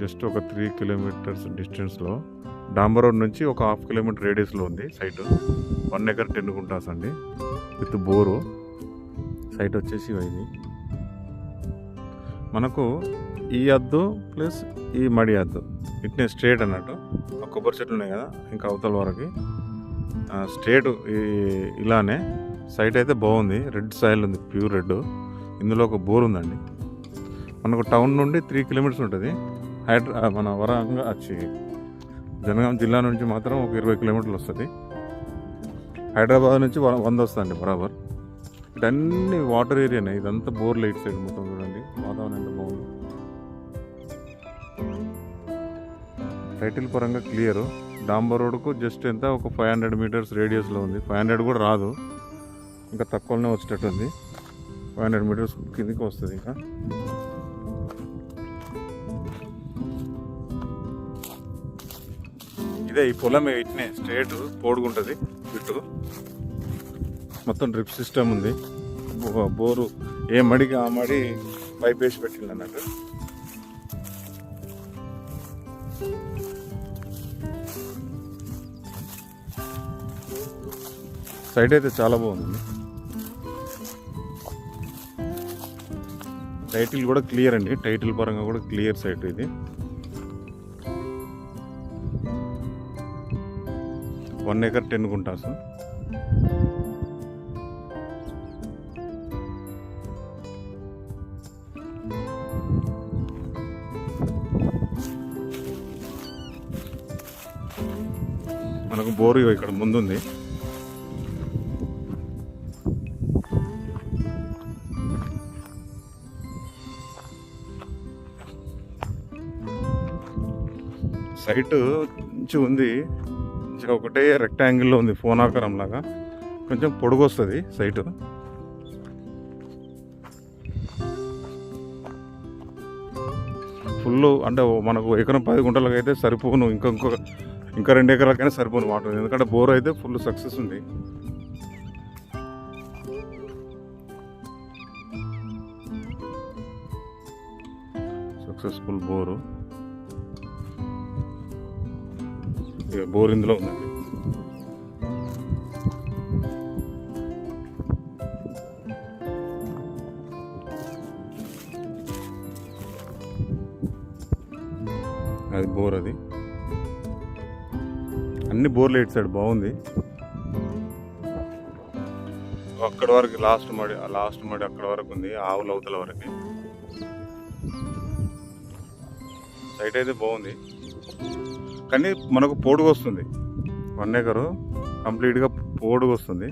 Just ఒక three kilometres డిస్టెన్స్లో డాంబర్ road నుంచి ఒక హాఫ్ కిలోమీటర్ రేడియస్లో ఉంది site. One acre ten guntas అండి. With bore. సైట్ వచ్చేసి ఇది. మనకు ఈ అద్దు ప్లస్ ఈ మడి అద్దు. ఇట్నే స్ట్రేట్ అన్నట్టు. ఆ కొబ్బరి చెట్లు ఉన్నాయి కదా ఇంకా అవతల వరకు. స్ట్రేట్ ఇలానే. సైట్ అయితే బాగుంది. రెడ్ సాయిల్ ఉంది ప్యూర్ రెడ్. ఇందులో ఒక బోర్ ఉందండి. మనకు టౌన్ నుండి త్రీ కిలోమీటర్స్ ఉంటుంది. హైడ్రా మన వరంగల్ వచ్చి జనగాం జిల్లా నుంచి మాత్రం ఒక ఇరవై కిలోమీటర్లు వస్తుంది. హైదరాబాద్ నుంచి వంద వస్తుంది బరాబర్. ఇటన్నీ వాటర్ ఏరియానే ఇదంతా బోర్ లైట్ సైడ్ మొత్తం చూడండి. వాతావరణం ఎంత బాగుంది. టైటిల్ పరంగా క్లియర్. డాంబర్ రోడ్కు జస్ట్ ఎంత ఒక ఫైవ్ హండ్రెడ్ మీటర్స్ రేడియస్లో ఉంది. ఫైవ్ హండ్రెడ్ కూడా రాదు. ఇంకా తక్కువనే వచ్చేటట్టు ఉంది ఫైవ్ హండ్రెడ్ మీటర్స్ కిందకి వస్తుంది ఇంకా. ఇదే ఈ పొలం ఇట్నే స్ట్రేట్ పోడుగుంటుంది ఇటు. మొత్తం డ్రిప్ సిస్టమ్ ఉంది. బోరు ఏ మడికి ఆ మడి పైప్ వేసి పెట్టింది అన్నట్టు. సైట్ అయితే చాలా బాగుంది. టైటిల్ కూడా క్లియర్ అండి. టైటిల్ పరంగా కూడా క్లియర్ సైట్ ఇది. వన్ ఎకర్ టెన్ గుంటాస్ మనకు బోరు ఇక్కడ ముందుంది. సైట్ నుంచి ఉంది. మంచిగా ఒకటే రెక్టాంగిల్లో ఉంది ఫోన్ ఆకారం లాగా. కొంచెం పొడుగు వస్తుంది సైటు. ఫుల్ అంటే మనకు ఎకరం పది గుంటలకు అయితే సరిపోను. ఇంకా ఇంకొక ఇంకా రెండు ఎకరాలకైనా సరిపోను వాటర్. ఎందుకంటే బోర్ అయితే ఫుల్ సక్సెస్ ఉంది. Successful bore. బోర్ ఇందులో ఉందండి అది బోర్ అది. అన్ని బోర్లు ఇటు సైడ్ బాగుంది. అక్కడ వరకు లాస్ట్ మడి లాస్ట్ మడి అక్కడ వరకు ఉంది ఆవుల అవతల వరకు. సైట్ అయితే బాగుంది. కానీ మనకు పోడుగా వస్తుంది వన్ ఎకరు కంప్లీట్గా పోడుగా వస్తుంది